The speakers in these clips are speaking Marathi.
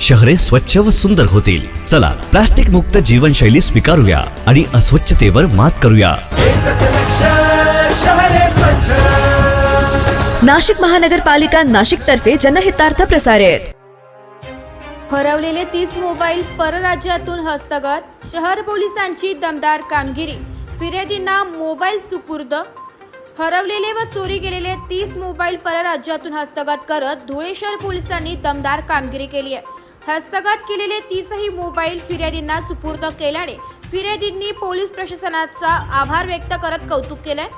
शहरे स्वच्छ व सुंदर होतील. चला प्लास्टिक मुक्त जीवनशैली स्वीकारूया आणि अस्वच्छतेवर मात करूया. नाशिक महानगरपालिका नाशिक तर्फे जनहितार्थ प्रसारित. हरवलेले तीस मोबाईल परराज्यातून हस्तगत शहर पोलिसांची दमदार कामगिरी. फिर्यादींना मोबाईल सुपूर्द. हरवलेले व चोरी गेलेले तीस मोबाईल परराज्यातून हस्तगत करत धुळे शहर पोलिसांनी दमदार कामगिरी केली आहे. हस्तगत केलेले तीसही मोबाईल फिर्यादींना सुपूर्द केल्याने फिर्यादींनी पोलीस प्रशासनाचा आभार व्यक्त करत कौतुक केलंय.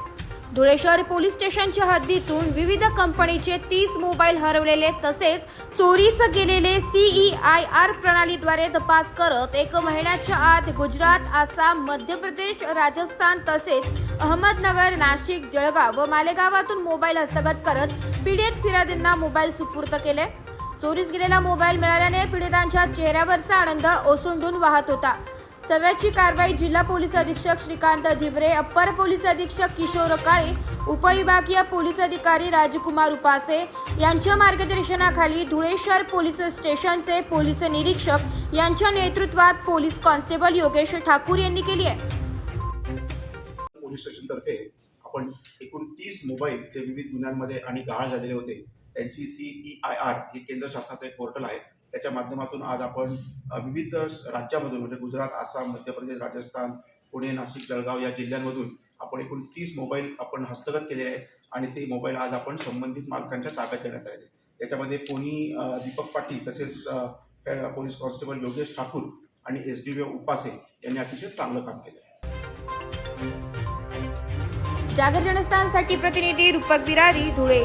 धुळे शहर पोलीस स्टेशनच्या हद्दीतून विविध कंपनीचे तीस मोबाईल हरवलेले तसेच चोरीस गेलेले सीई आय आर प्रणालीद्वारे तपास करत एक महिन्याच्या आत गुजरात आसाम मध्य प्रदेश राजस्थान तसेच अहमदनगर नाशिक जळगाव व मालेगावातून मोबाईल हस्तगत करत पीडित फिर्यादींना मोबाईल सुपूर्द केले चोरीस गेलेला मोबाईल मिळाल्याने पीडितांच्या चेहऱ्यावरचा आनंद ओसंडून वाहत होता. सदरची कारवाई जिल्हा पोलीस अधीक्षक श्रीकांत धिवरे अप्पर पोलीस अधीक्षक किशोर काळे उपविभागीय पोलीस अधिकारी राजकुमार उपासे यांच्या मार्गदर्शनाखाली धुळे शहर पोलीस स्टेशनचे पोलीस निरीक्षक यांच्या नेतृत्वात पोलीस कॉन्स्टेबल योगेश ठाकूर यांनी केली आहे. पोलीस स्टेशनतर्फे आपण एकूण तीस मोबाईल जे विविध गुन्ह्यांमध्ये आणि गहाळ झालेले होते. त्यांची सीई आय आर हे केंद्र शासनाचं एक पोर्टल आहे. त्याच्या माध्यमातून आज आपण विविध राज्यामधून म्हणजे गुजरात आसाम मध्य प्रदेश राजस्थान पुणे नाशिक जळगाव या जिल्ह्यांमधून आपण एकूण तीस मोबाईल आपण हस्तगत केले आहेत आणि ते मोबाईल आज आपण संबंधित मालकांच्या ताब्यात देण्यात आले त्याच्यामध्ये कोणी दीपक पाटील तसेच पोलीस कॉन्स्टेबल योगेश ठाकूर आणि एस डी उपासे यांनी अतिशय चांगलं काम केलं जागर जनस्थानसाठी प्रतिनिधी रूपक बिरारी धुळे.